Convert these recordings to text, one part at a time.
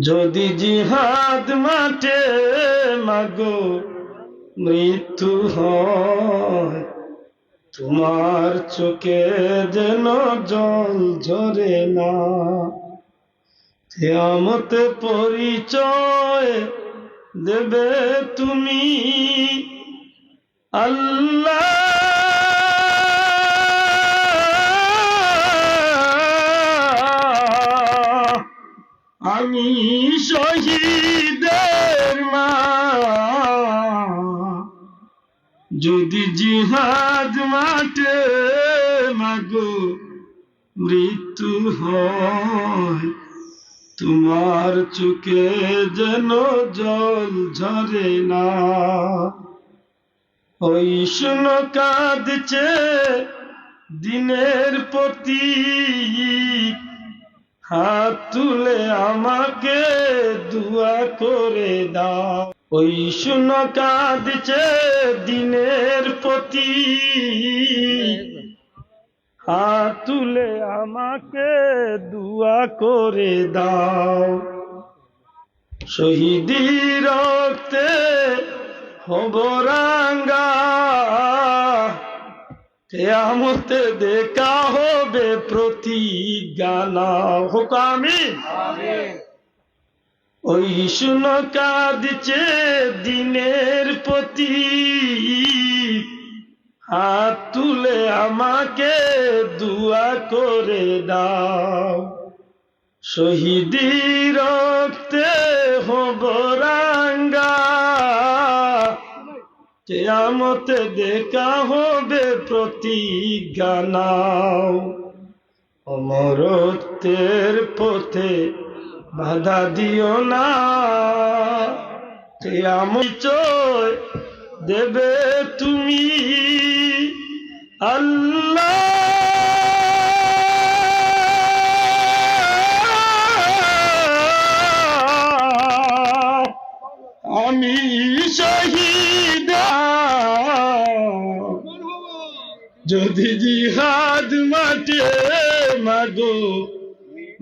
যদি জিহাদ মাঠে মাগো মৃত্যু হয়, তোমার চোখে যেন জল ঝরে না। কেয়ামতে পরিচয় দেবে তুমি আল্লাহ। আমি শহীদের মা। যদি জিহাদ মাঠে মাগো, মৃত্যু হয়, তোমার চোখে যেন জল ঝরে না। ওই শুনো কাঁদছে দিনের প্রতি হাত তুলে আমাকে দুয়া করে দাও। ওই শুনো কাঁদছে দিনের প্রতি। হাত তুলে আমাকে দুয়া করে দাও। শহীদি রক্তে হব রাঙ্গা কেয়ামতে দেখা হবে প্রতি প্রতিজ্ঞানা। হোক আমি ওই শুনো কাঁদছে দিনের প্রতি হাত তুলে আমাকে দুয়া করে দাও। শহীদি রক্তে হব কেয়ামতে দেখা হবে প্রতিজ্ঞা নাও অমরত্বের পথে বাধা দিও না। কেয়ামত দেবে তুমি। আল্লাহ আমি শহীদ। যদি জিহাদ মাঠে মাগো,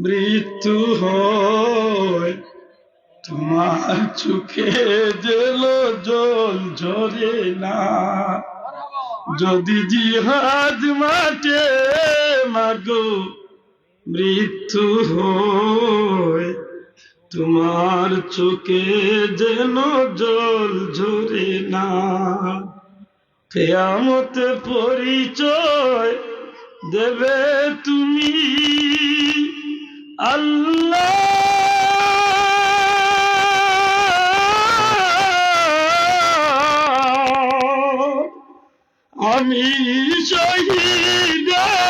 মৃত্যু হয়, তোমার চোখে জেল জল ঝরে না। যদি জিহাদ মাঠে মাগো, মৃত্যু হয় তোমার চোখে যেন জল ঝরে না। কেয়ামত পরিচয় দেবে তুমি। আল্লাহ আমি শহীদের